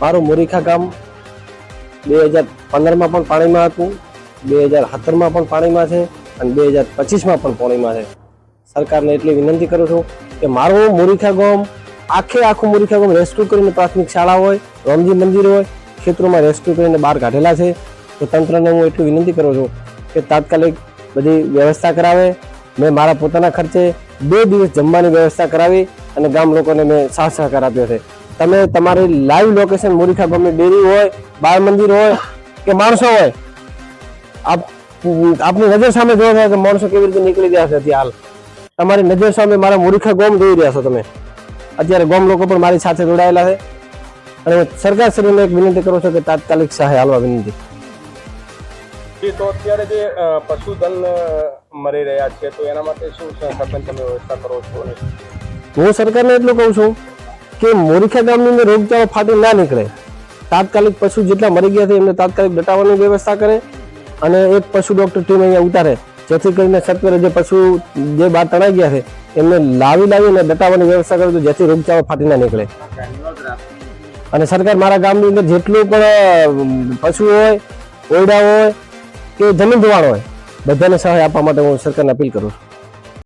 મારું મોરીખા ગામ બે હજાર પંદરમાં પણ પાણીમાં હતું, બે હજાર સત્તરમાં પણ પાણીમાં છે અને બે હજાર પચીસમાં પણ પાણીમાં છે. સરકારને એટલી વિનંતી કરું છું કે મારું મોરીખા ગામ, આખે આખું મોરીખા ગામ રેસ્ક્યુ કરીને પ્રાથમિક શાળા હોય, રામજી મંદિર હોય ક્ષેત્રોમાં રેસ્ક્યુ કરીને બહાર કાઢેલા છે. તો તંત્રને હું એટલી વિનંતી કરું છું કે તાત્કાલિક બધી વ્યવસ્થા કરાવે. મેં મારા પોતાના ખર્ચે બે દિવસ જમવાની વ્યવસ્થા કરાવી અને ગામ લોકોને મેં સાથ સહકાર આપ્યો છે. તમે તમારી લાઈવ લોકેશન મોરીખા ગામની ડેરી હોય બાળ મંદિર હોય કે માણસો હોય આપ આપની નજર સામે જોવા થાય કે માણસો કેવી રીતે નીકળી ગયા છે ત્યાં હાલ? તમારી નજર સામે મારા મોરીખા ગોમ જોઈ રહ્યા છો તમે. અત્યારે ગોમ લોકો પણ મારી સાથે જોડાયેલા છે. અને સરકાર સરકારશ્રીને એક વિનંતી કરું છું કે તાત્કાલિક સહાય હાલવા વિનંતી. જી તો અત્યારે જે પશુધન મરી રહ્યા છે તો એના માટે શું સરપંચ તમે વ્યવસ્થા કરો છો? હું સરકારને એટલું કહું છું કે મોરીખા ગામની અંદર રોગચાળો ફાટી ના નીકળે. તાત્કાલિક પશુ જેટલા મરી ગયા છે એમને તાત્કાલિક દટાવવાની વ્યવસ્થા કરે અને એક પશુ ડૉક્ટર ટીમ અહીંયા ઉતારે. જેથી કરીને સત્વરે જે પશુ જે બહાર તણાઈ ગયા છે, એમને લાવી લાવીને દટાવવાની વ્યવસ્થા કરે તો જેથી રોગચાળો ફાટી ના નીકળે. અને સરકાર મારા ગામની અંદર જેટલું પણ પશુ હોય, ઓરડા હોય કે જમીન ધોવાણ હોય, બધાને સહાય આપવા માટે હું સરકારને અપીલ કરું છું.